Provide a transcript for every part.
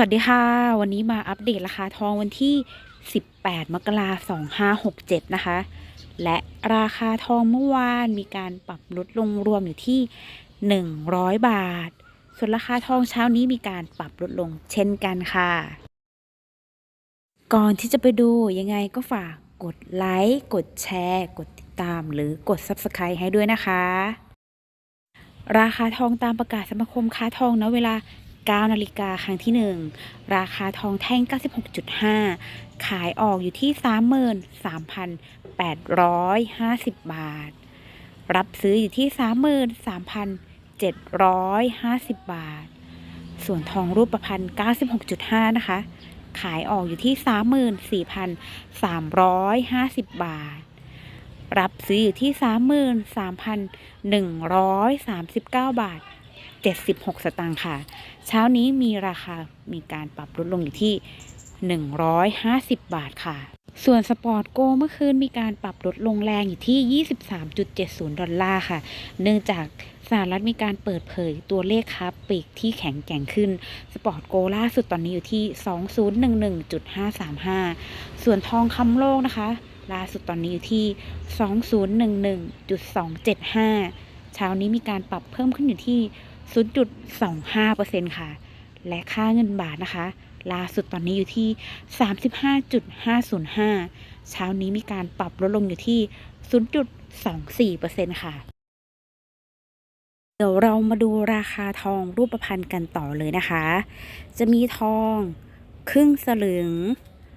วัสดีค่ะ วันนี้มาอัปเดตราคาทองวันที่ 18 มกราคม 2567 นะคะ และราคาทองเมื่อวานมีการปรับลดลงรวมอยู่ที่ 100 บาท ส่วนราคาทองเช้านี้มีการปรับลดลงเช่นกันค่ะ ก่อนที่จะไปดูยังไงก็ฝากกดไลค์ กดแชร์ กดติดตามหรือกด Subscribe ให้ด้วยนะคะ ราคาทองตามประกาศสมาคมค้าทองณเวลา 9นาฬิกาครั้งที่ 1 ราคาทองแท่ง 96.5 ขายออกอยู่ที่ 33,850 บาท รับซื้ออยู่ที่ 33,750 บาท ส่วนทองรูปประพันธ์ 96.5 นะคะ ขายออกอยู่ที่ 34,350 บาท รับซื้ออยู่ที่ 33,139 บาท 76 สตางค์ค่ะ เช้านี้มีราคามีการปรับลดลงอยู่ที่ 150 บาทค่ะ ส่วนสปอร์ตโกเมื่อคืนมีการปรับลดลงแรงอยู่ที่ 23.70 ดอลลาร์ค่ะ เนื่องจากสหรัฐมีการเปิดเผยตัวเลขค้าปลีกที่แข็งแกร่งขึ้น สปอร์ตโกล่าสุดตอนนี้อยู่ที่ 2011.535 ส่วนทองคำโลกนะคะ ล่าสุดตอนนี้อยู่ที่ 2011.275 เช้านี้มีการปรับเพิ่มขึ้นอยู่ที่ 0.25%ค่ะ และค่าเงินบาทนะคะ ล่าสุดตอนนี้อยู่ที่ 35.505 เช้านี้มีการปรับลดลงอยู่ที่ 0.24%ค่ะ เดี๋ยวเรามาดูราคาทองรูปพรรณกันต่อเลยนะคะ จะมีทองครึ่งสลึง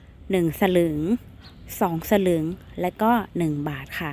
1 สลึง 2 สลึง และก็ 1 บาทค่ะ